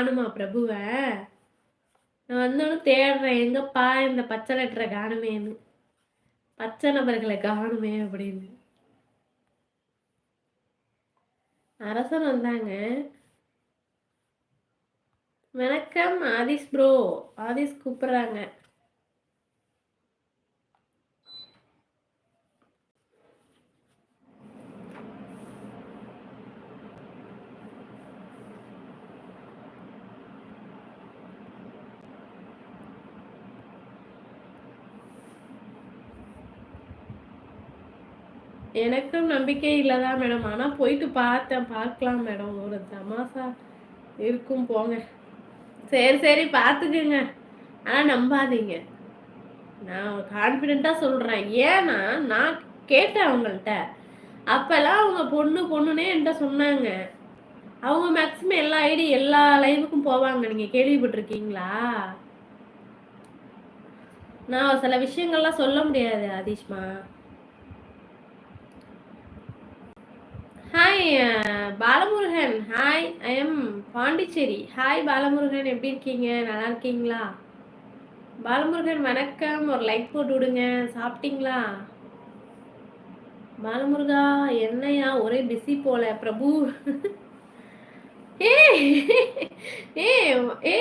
காணுமா பிரபுவை? நான் வந்தோன்னு தேடுறேன். எங்கப்பா இந்த பச்சை லெட்டரை காணுமேன்னு. பச்சை நபர்களை காணுமே அப்படின்னு. அரசன் வந்தாங்க. வணக்கம் ஆதிஸ் ப்ரோ ஆதிஷ் கூப்பிடுறாங்க. எனக்கும் நம்பிக்கை இல்லை தான் மேடம். ஆனால் போயிட்டு பார்த்தேன். பார்க்கலாம் மேடம். ஒரு தமாசா இருக்கும் போங்க. சரி சரி பார்த்துக்குங்க. ஆனால் நம்பாதீங்க. நான் கான்ஃபிடெண்ட்டாக சொல்கிறேன் ஏன்னா நான் கேட்டேன் அவங்கள்ட்ட. அப்போல்லாம் அவங்க பொண்ணு பொண்ணுனே என்கிட்ட சொன்னாங்க. அவங்க மேக்ஸிமம் எல்லா ஐடி எல்லா லைவுக்கும் போவாங்க. நீங்கள் கேள்விப்பட்டிருக்கீங்களா? நான் சில விஷயங்கள்லாம் சொல்ல முடியாது Adhishma. Hi uh, Balamurugan. Hi I am Pondicherry hi Balamurugan. எப்படி இருக்கீங்க? நல்லா இருக்கீங்களா? பாலமுருகன் வணக்கம். ஒரு லைக் போட்டு விடுங்க. சாப்பிட்டீங்களா? பாலமுருகா என்னையா? ஒரே பிஸி போல பிரபு. ஏ ஏ ஏ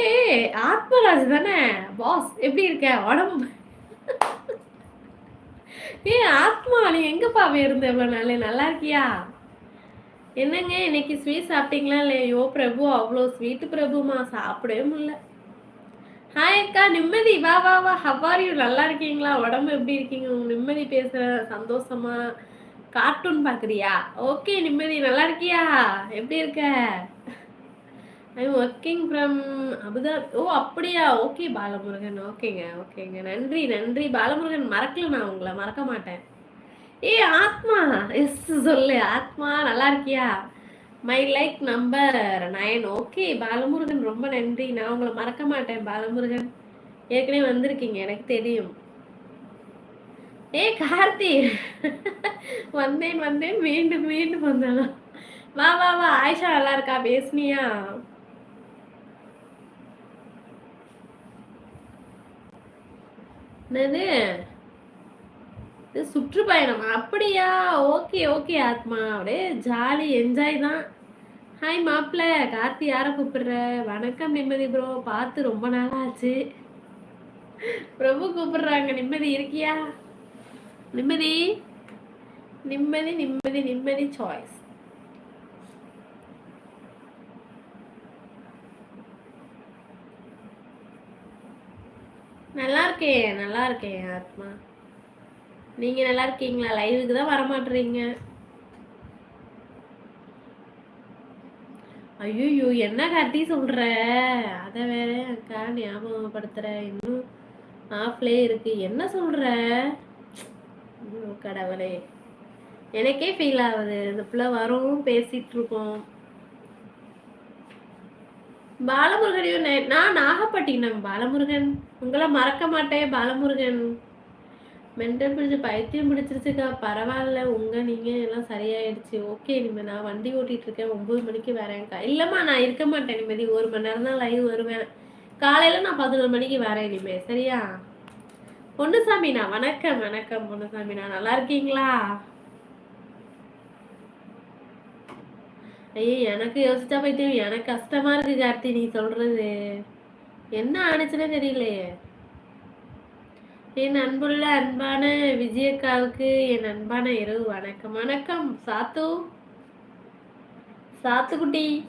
ஆத்மராஜ் தானே? பாஸ் எப்படி இருக்க? உடம்பு. ஏ ஆத்மா நீ எங்கப்பா போயிருந்த இவ்வளோ நாள் நல்லா இருக்கியா? என்னங்க இன்னைக்கு ஸ்வீட் சாப்பிட்டீங்களா இல்லையோ? பிரபு அவ்வளோ ஸ்வீட் பிரபுமா? சாப்பிடவே முடியல. ஹாய் அக்கா நிம்மதி. வா வா வா. ஹவாரியூ நல்லா இருக்கீங்களா? உடம்பு எப்படி இருக்கீங்க? உங்க நிம்மதி பேசுற சந்தோஷமா? கார்ட்டூன் பார்க்குறியா? ஓகே நிம்மதி. நல்லா இருக்கியா? எப்படி இருக்க? I working from Abu Dhabi oh அப்படியா? ஓகே பாலமுருகன். ஓகேங்க ஓகேங்க நன்றி நன்றி. பாலமுருகன் மறக்கல நான் உங்களை. மறக்க மாட்டேன். ஏ ஆத்மா. எஸ் சொல்லு. ஆத்மா நல்லா இருக்கியா? My like number nine okay Balamurugan ரொம்ப நன்றி. நான் உங்களை மறக்க மாட்டேன் பாலமுருகன். ஏற்கனவே வந்திருக்கீங்க எனக்கு தெரியும். ஏ கார்த்தி. வந்தேன் வந்தேன். மீண்டும் மீண்டும் வந்தாலும். வா வா வா. ஆயிஷா நல்லா இருக்கா? பேசுனியா? என்னது? இது சுற்றுப்பயணம்? அப்படியா? ஓகே ஓகே ஆத்மா. அப்படியே ஜாலி என்ஜாய் தான். ஹாய் மாப்பிள்ள கார்த்தி யாரை கூப்பிடுற? வணக்கம் நிம்மதி ப்ரோ பார்த்து ரொம்ப நாள் ஆச்சு பிரபு கூப்பிடுறாங்க. நிம்மதி இருக்கியா? நிம்மதி? நிம்மதி நிம்மதி நிம்மதி சாய்ஸ் நல்லா இருக்கேன் நல்லா இருக்கேன் ஆத்மா. நீங்கள் நல்லா இருக்கீங்களா? லைவுக்கு தான் வரமாட்டுறீங்க ஐயோ என்ன கார்த்தி சொல்கிற அதை வேற அக்கா ஞாபகப்படுத்துகிற இன்னும் ஆஃப்லே இருக்கு. என்ன சொல்கிற கடவுளே. எனக்கே ஃபீல் ஆகுது. இந்த பிள்ளை வரும் பேசிட்டு இருக்கோம். பாலமுருகனையும் நான் நாகப்பட்டினம் பாலமுருகன். உங்களை மறக்க மாட்டேன் பாலமுருகன். மென்டல் பிடிச்சி பைத்தியம் பிடிச்சிருச்சுக்கா. பரவாயில்ல உங்கள் நீங்கள் எல்லாம் சரியாயிடுச்சு. ஓகே இனிமேல் நான் வண்டி ஓட்டிகிட்டு இருக்கேன் ஒம்பது மணிக்கு வரேன்க்கா இல்லைம்மா நான் இருக்க மாட்டேன் நிம்மதி ஒரு மணி நேரம் தான் லைவ் வருவேன். காலையில் நான் பதினொரு மணிக்கு வரேன் இனிமேல் சரியா? பொண்ணுசாமிண்ணா வணக்கம் வணக்கம் பொண்ணுசாமிண்ணா நல்லா இருக்கீங்களா? ஐயோ எனக்கு யோசிச்சா பைத்தியம். எனக்கு கஷ்டமா இருக்கு கார்த்தி நீ சொல்றது. என்ன ஆனிச்சுன்னே தெரியலையே. என் அன்புள்ள அன்பான விஜயக்காவுக்கு என் அன்பான இரவு வணக்கம். வணக்கம் சாத்து. சாத்துக்குட்டி.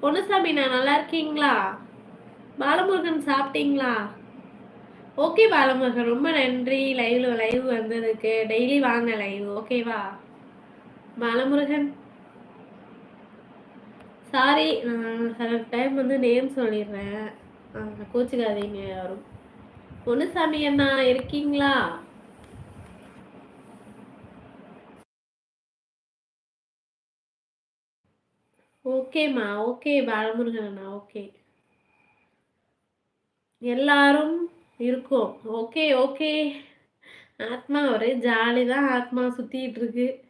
பொன்னுசாமி நான் நல்லா இருக்கீங்களா? பாலமுருகன் சாப்பிட்டீங்களா? ஓகே பாலமுருகன் ரொம்ப நன்றி. லைவ்ல லைவ் வந்ததுக்கு. டெய்லி வாங்க லைவ் ஓகேவா பாலமுருகன். சாரி நான் சில டைம் வந்து நேம் சொல்லிடுறேன். கோச்சுக்காதீங்க யாரும். பொன்னுசாமி அண்ணா இருக்கீங்களா? ஓகேம்மா ஓகே பாலமுருகன் அண்ணா ஓகே. எல்லாரும் இருக்கோம். Okay okay. ஆத்மா ஒரே ஜாலி தான் ஆத்மா சுற்றிட்டு இருக்கு.